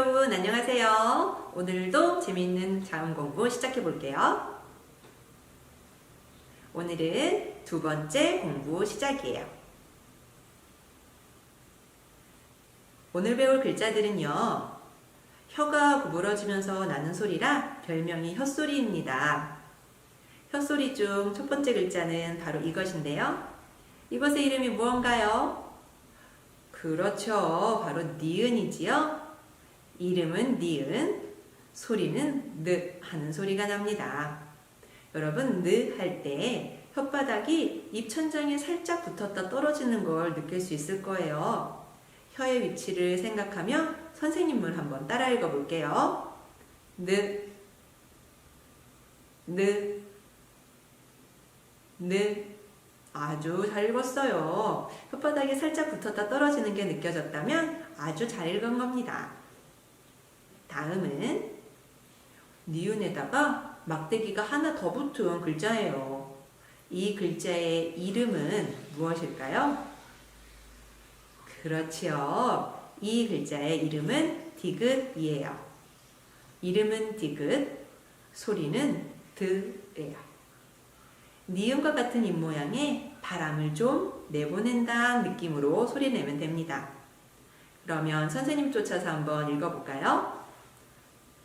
여러분 안녕하세요. 오늘도 재미있는 자음 공부 시작해 볼게요. 오늘은 두 번째 공부 시작이에요. 오늘 배울 글자들은요. 혀가 구부러지면서 나는 소리라 별명이 혀소리입니다. 혀소리 중 첫 번째 글자는 바로 이것인데요. 이것의 이름이 무언가요? 그렇죠. 바로 니은이지요. 이름은 니은, 소리는 느 하는 소리가 납니다. 여러분, 느 할 때 혓바닥이 입천장에 살짝 붙었다 떨어지는 걸 느낄 수 있을 거예요. 혀의 위치를 생각하며 선생님을 한번 따라 읽어 볼게요. 느, 느, 느. 아주 잘 읽었어요. 혓바닥에 살짝 붙었다 떨어지는 게 느껴졌다면 아주 잘 읽은 겁니다. 다음은 니은에다가 막대기가 하나 더 붙은 글자예요. 이 글자의 이름은 무엇일까요? 그렇지요. 이 글자의 이름은 디귿이에요. 이름은 디귿, 소리는 드예요. 니은과 같은 입모양에 바람을 좀 내보낸다는 느낌으로 소리 내면 됩니다. 그러면 선생님 쫓아서 한번 읽어볼까요?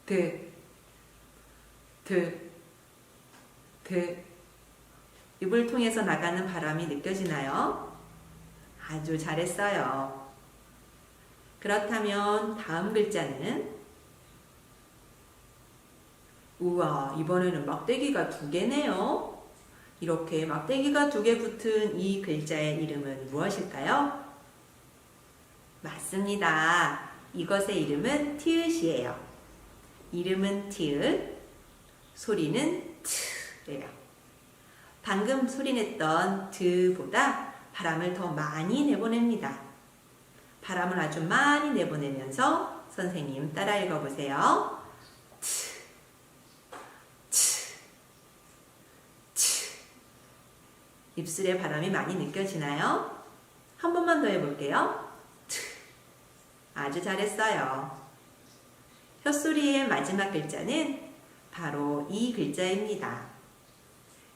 드, 드, 드. 입을 통해서 나가는 바람이 느껴지나요? 아주 잘했어요. 그렇다면 다음 글자는 우와, 이번에는 막대기가 두 개네요. 이렇게 막대기가 두 개 붙은 이 글자의 이름은 무엇일까요? 맞습니다. 이것의 이름은 티읕이에요. 이름은 티읕, 소리는 트예요. 방금 소리냈던 드보다 바람을 더 많이 내보냅니다. 바람을 아주 많이 내보내면서 선생님 따라 읽어보세요. 트, 트, 트. 입술에 바람이 많이 느껴지나요? 한 번만 더 해볼게요. 트. 아주 잘했어요. 혀소리의 마지막 글자는 바로 이 글자입니다.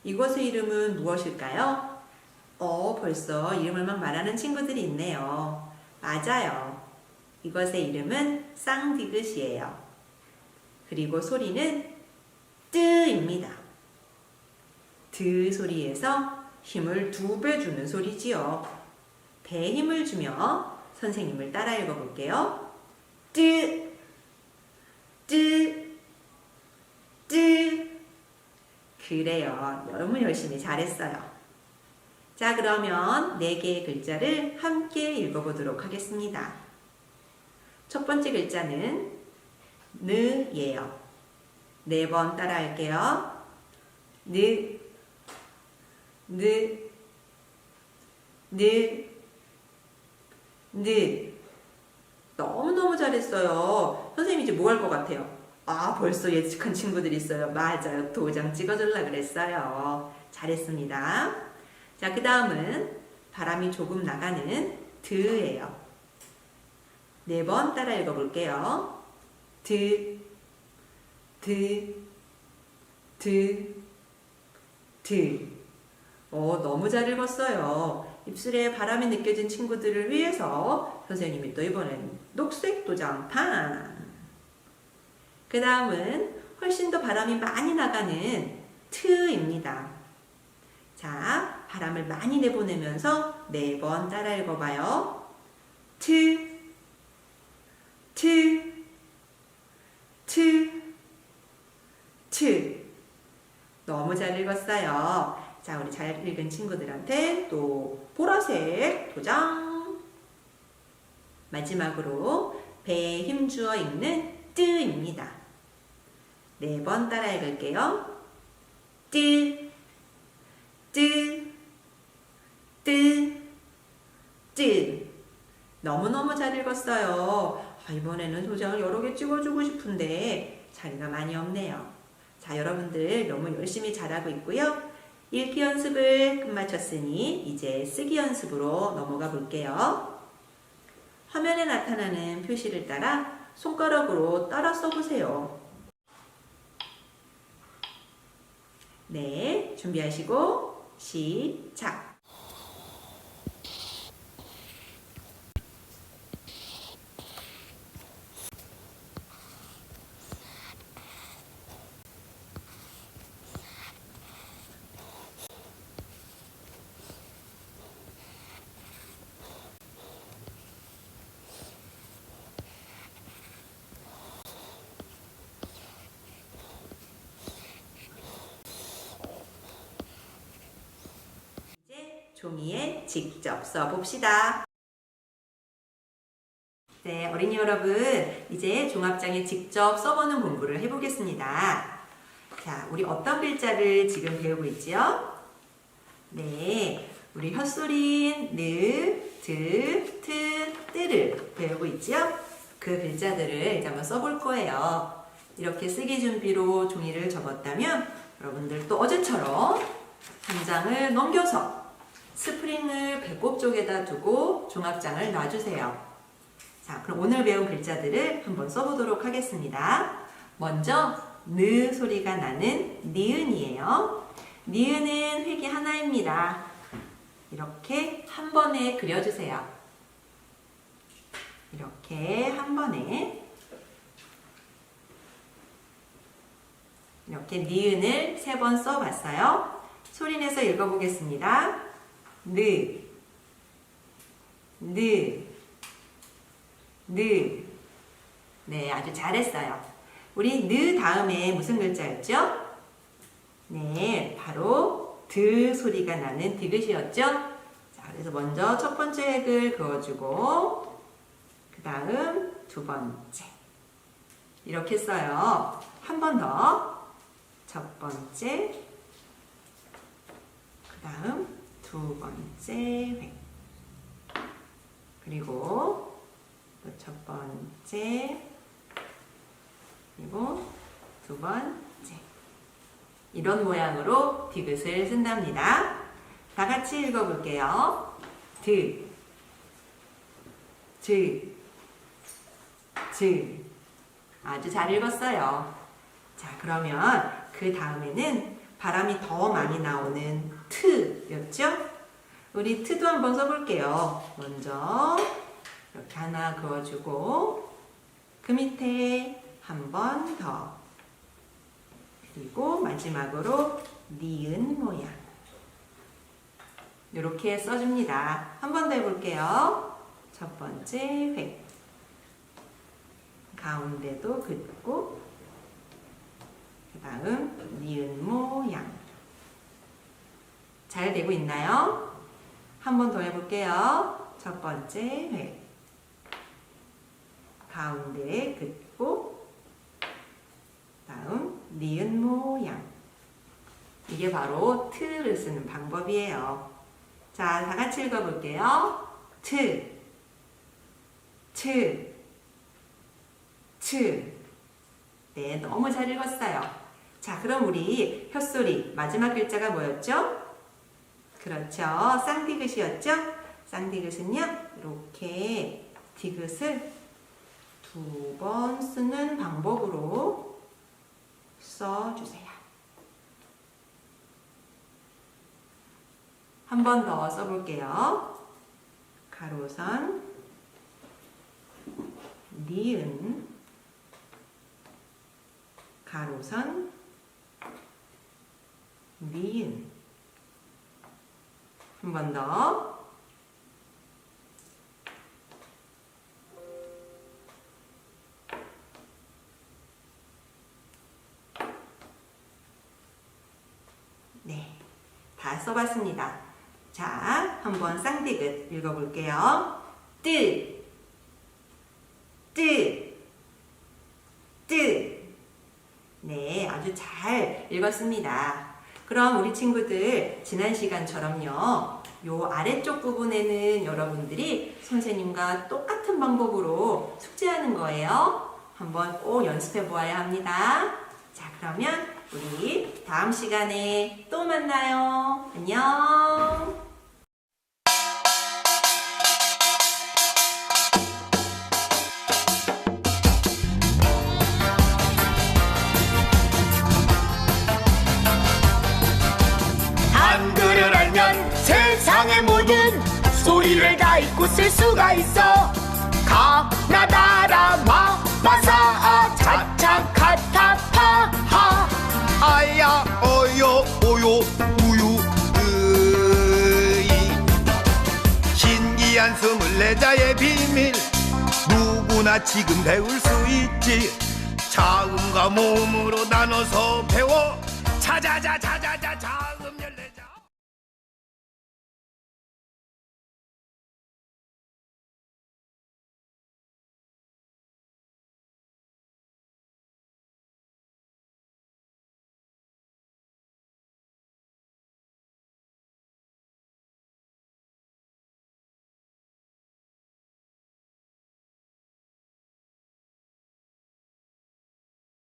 이것의 이름은 무엇일까요? 어, 벌써 이름을 막 말하는 친구들이 있네요. 맞아요. 이것의 이름은 쌍디귿이에요. 그리고 소리는 뜨입니다. 드 소리에서 힘을 두 배 주는 소리지요. 배에 힘을 주며 선생님을 따라 읽어볼게요. 뜨, 뜨, 뜨. 그래요. 너무 열심히 잘했어요. 자, 그러면 네 개의 글자를 함께 읽어보도록 하겠습니다. 첫 번째 글자는 느예요. 네 번 따라 할게요. 느, 느, 느, 느. 너무너무 잘했어요. 선생님 이제 뭐 할 것 같아요? 아, 벌써 예측한 친구들이 있어요. 맞아요. 도장 찍어줄라 그랬어요. 잘했습니다. 자, 그 다음은 바람이 조금 나가는 드예요. 네 번 따라 읽어볼게요. 드, 드, 드, 드. 어, 너무 잘 읽었어요. 입술에 바람이 느껴진 친구들을 위해서 선생님이 또 이번엔 녹색 도장판. 그 다음은 훨씬 더 바람이 많이 나가는 트입니다. 자, 바람을 많이 내보내면서 네 번 따라 읽어봐요. 트, 트, 트, 트. 너무 잘 읽었어요. 자, 우리 잘 읽은 친구들한테 또 보라색 도장. 마지막으로 배에 힘주어 읽는 뜨입니다. 네 번 따라 읽을게요. 뜨, 뜨, 뜨, 뜨. 너무너무 잘 읽었어요. 아, 이번에는 도장을 여러 개 찍어주고 싶은데 자리가 많이 없네요. 자, 여러분들 너무 열심히 잘하고 있고요. 읽기 연습을 끝마쳤으니 이제 쓰기 연습으로 넘어가 볼게요. 화면에 나타나는 표시를 따라 손가락으로 따라 써보세요. 네, 준비하시고 시작. 이제 종이에 직접 써봅시다. 네, 어린이 여러분, 이제 종합장에 직접 써보는 공부를 해보겠습니다. 자, 우리 어떤 글자를 지금 배우고 있지요? 네, 우리 헛소리인 느, 드, 트, 뜨를 배우고 있지요? 그 글자들을 이제 한번 써볼 거예요. 이렇게 쓰기 준비로 종이를 접었다면 여러분들 또 어제처럼 한 장을 넘겨서 스프링을 배꼽 쪽에다 두고 종합장을 놔주세요. 자, 그럼 오늘 배운 글자들을 한번 써보도록 하겠습니다. 먼저 느 소리가 나는 니은이에요. 니은은 획이 하나입니다. 이렇게 한 번에 그려주세요. 이렇게 한 번에 이렇게 니은을 세 번 써봤어요. 소리내서 읽어보겠습니다. 느, 느, 느. 네, 아주 잘했어요. 우리 느 다음에 무슨 글자였죠? 네, 바로 드 소리가 나는 디귿이었죠? 자, 그래서 먼저 첫 번째 획을 그어주고, 그 다음 두 번째. 이렇게 써요. 한 번 더. 첫 번째, 그 다음 두 번째 획. 그리고 또 첫 번째, 그리고 두 번째. 이런 모양으로 디귿을 쓴답니다. 다 같이 읽어볼게요. 드, 드, 드. 아주 잘 읽었어요. 자, 그러면 그 다음에는 바람이 더 많이 나오는 트였죠? 우리 트도 한번 써볼게요. 먼저 이렇게 하나 그어주고 그 밑에 한 번 더. 그리고 마지막으로 니은 모양. 이렇게 써줍니다. 한 번 더 해볼게요. 첫 번째 획. 가운데도 긋고 그 다음 니은 모양 잘 되고 있나요? 한 번 더 해볼게요. 첫 번째 획 가운데에 긋고 다음 니은 모양 이게 바로 트를 쓰는 방법이에요. 자, 다 같이 읽어볼게요. 트, 트, 트. 네, 너무 잘 읽었어요. 자, 그럼 우리 혓소리 마지막 글자가 뭐였죠? 그렇죠. 쌍디귿이었죠? 쌍디귿은요, 이렇게 디귿을 두 번 쓰는 방법으로 써주세요. 한 번 더 써볼게요. 가로선, 니은, 가로선, 니은. 한번 더. 네, 다 써봤습니다. 자, 한번 쌍디귿 읽어볼게요. 뜨, 뜨, 뜨. 네, 아주 잘 읽었습니다. 그럼 우리 친구들 지난 시간처럼요. 요 아래쪽 부분에는 여러분들이 선생님과 똑같은 방법으로 숙제하는 거예요. 한번 꼭 연습해 보아야 합니다. 자, 그러면 우리 다음 시간에 또 만나요. 안녕. 소리를 다 잊고 쓸 수가 있어. 가나다라 마마사 차차 카타파하. 아야 어여 오요 우유 으이. 신기한 스물네자의 비밀. 누구나 지금 배울 수 있지. 자음과 몸으로 나눠서 배워. 자자자 자자자 자음